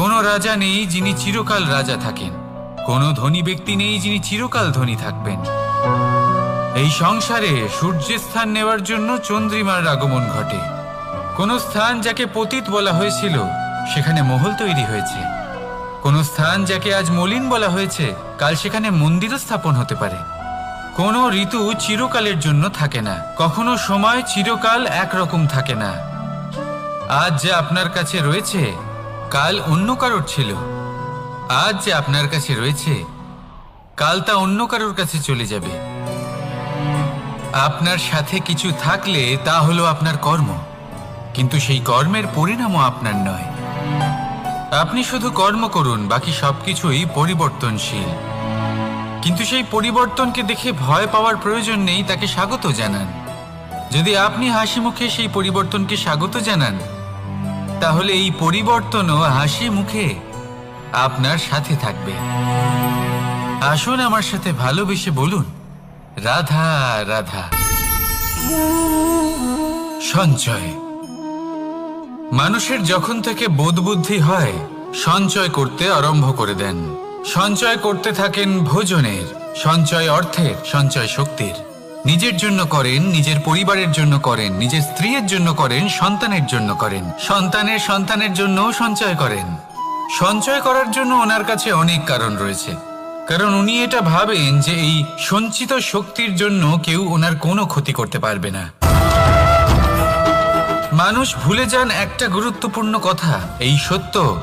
কোনো রাজা নেই যিনি চিরকাল রাজা থাকেন। কোনো ধনী ব্যক্তি নেই যিনি চিরকাল ধনী থাকবেন। এই সংসারে সূর্যের স্থান নেওয়ার জন্য চন্দ্রিমার আগমন ঘটে। কোন স্থান যাকে পতিত বলা হয়েছিল, সেখানে মহল তৈরি হয়েছে। কোন স্থান যাকে আজ মলিন বলা হয়েছে, কাল সেখানে মন্দিরও স্থাপন হতে পারে। কোনো ঋতু চিরকালের জন্য থাকে না, কখনো সময় চিরকাল একরকম থাকে না। আজ যে আপনার কাছে রয়েছে কাল অন্য কারোর ছিল। আজ যে আপনার কাছে রয়েছে, কাল তা অন্য কারোর কাছে চলে যাবে। আপনার সাথে কিছু থাকলে তা হলো আপনার কর্ম, কিন্তু সেই কর্মের পরিণামও আপনার নয়। আপনি শুধু কর্ম করুন, বাকি সবকিছুই পরিবর্তনশীল। কিন্তু সেই পরিবর্তনকে দেখে ভয় পাওয়ার প্রয়োজন নেই, তাকে স্বাগত জানান। যদি আপনি হাসি মুখে সেই পরিবর্তনকে স্বাগত জানান তাহলে এই পরিবর্তনও হাসি মুখে আপনার সাথে থাকবে। আসুন আমার সাথে ভালোবেসে বলুন, রাধা রাধা। সঞ্চয়। মানুষের যখন থেকে বোধবুদ্ধি হয়, সঞ্চয় করতে আরম্ভ করে দেন। সঞ্চয় করতে থাকেন ভোজনের, সঞ্চয় অর্থের, সঞ্চয় শক্তির। নিজের জন্য করেন, নিজের পরিবারের জন্য করেন, নিজের স্ত্রীর জন্য করেন, সন্তানের জন্য করেন। সন্তানের সন্তানের জন্যও সঞ্চয় করেন। সঞ্চয় করার জন্য ওনার কাছে অনেক কারণ রয়েছে। কারণ উনি এটা ভাবেন যে এই সঞ্চিত শক্তির জন্য কেউ ওনার কোনো ক্ষতি করতে পারবে না। মানুষ ভুলে যান একটা গুরুত্বপূর্ণ কথা, এই সত্য।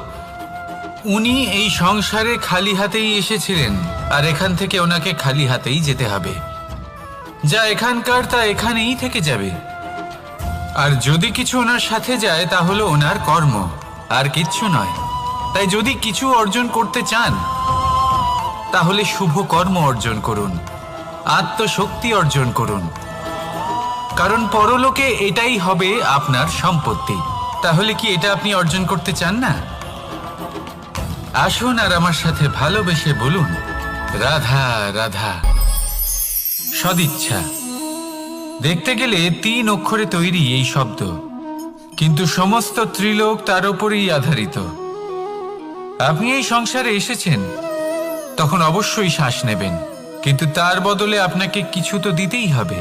উনি এই সংসারে খালি হাতেই এসেছিলেন, আর এখান থেকে ওনাকে খালি হাতেই যেতে হবে। যা এখানকার তা এখানেই থেকে যাবে। আর যদি কিছু ওনার সাথে যায় তা হলো ওনার কর্ম। আর কিচ্ছু নয়। তাই যদি কিছু অর্জন করতে চান, তাহলে শুভ কর্ম অর্জন করুন। আত্মশক্তি অর্জন করুন। কারণ পরলোকে এটাই হবে আপনার সম্পত্তি। তাহলে কি এটা আপনি অর্জন করতে চান না? আসুন আর আমার সাথে ভালোবেসে বলুন, রাধা রাধা। সদিচ্ছা। দেখতে গেলে তিন অক্ষরে তৈরি এই শব্দ, কিন্তু সমস্ত ত্রিলোক তার উপরেই আধারিত। আপনি এই সংসারে এসেছেন, তখন অবশ্যই শ্বাস নেবেন, কিন্তু তার বদলে আপনাকে কিছু তো দিতেই হবে।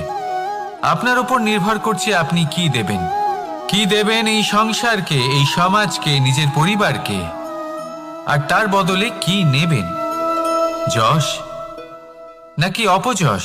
আপনার উপর নির্ভর করছে আপনি কি দেবেন। কি দেবেন এই সংসারকে, এই সমাজকে, নিজের পরিবারকে? আর তার বদলে কি নেবেন? যশ? নাকি অপযশ?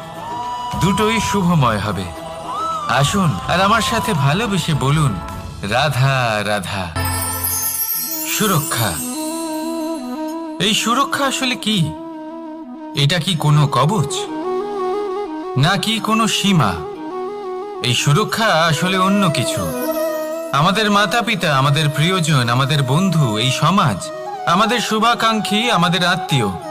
দুটোই শুভময় হবে। আসুন, আর আমার সাথে ভালোবেসে বলুন, রাধা রাধা। সুরক্ষা। এই সুরক্ষা আসলে কি? এটা কি কোনো কবচ? নাকি কোনো সীমা? এই সুরক্ষা আসলে অন্য কিছু। আমাদের মাতা পিতা আমাদের প্রিয়জন, আমাদের বন্ধু, এই সমাজ, আমাদের শুভাকাঙ্ক্ষী, আমাদের আত্মীয়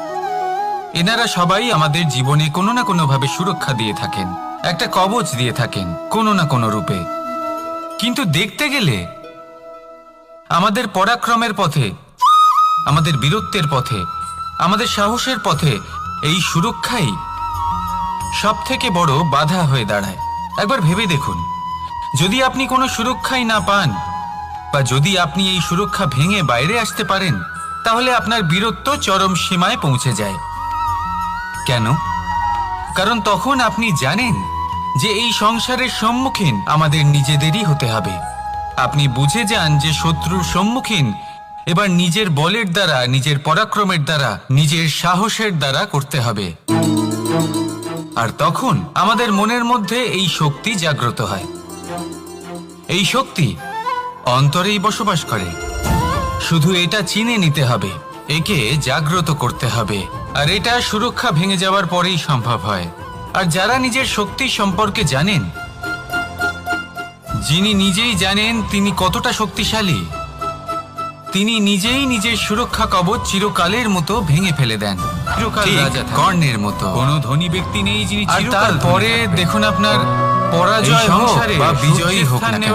এনারা সবাই আমাদের জীবনে কোনো না কোনোভাবে সুরক্ষা দিয়ে থাকেন, একটা কবচ দিয়ে থাকেন, কোনো না কোনো রূপে। কিন্তু দেখতে গেলে আমাদের পরাক্রমের পথে, আমাদের বীরত্বের পথে, আমাদের সাহসের পথে এই সুরক্ষাই সব থেকে বড় বাধা হয়ে দাঁড়ায়। একবার ভেবে দেখুন, যদি আপনি কোনো সুরক্ষাই না পান, বা যদি আপনি এই সুরক্ষা ভেঙে বাইরে আসতে পারেন, তাহলে আপনার বীরত্ব চরম সীমায় পৌঁছে যায়। কেন? কারণ তখন আপনি জানেন যে এই সংসারের সম্মুখীন আমাদের নিজেদেরই হতে হবে। আপনি বুঝে যান যে শত্রুর সম্মুখীন এবার নিজের বলের দ্বারা, নিজের পরাক্রমের দ্বারা, নিজের সাহসের দ্বারা করতে হবে। আর তখন আমাদের মনের মধ্যে এই শক্তি জাগ্রত হয়। এই শক্তি অন্তরেই বসবাস করে। শুধু এটা চিনে নিতে হবে, একে জাগ্রত করতে হবে। আর এটা সুরক্ষা ভেঙে যাওয়ার পরেই সম্ভব হয়। আর যারা নিজের শক্তি সম্পর্কে জানেন যিনি নিজেই জানেন তিনি কতটা শক্তিশালী তিনি নিজেই নিজের সুরক্ষা কবচ চিরকালের মতো ভেঙে ফেলে দেন। চিরকাল রাজা কর্ণের মতো। কোনো ধনী ব্যক্তি নেই যিনি আর তারপরে দেখুন আপনার পরাজয় হোক বা বিজয়ী হোক না কেন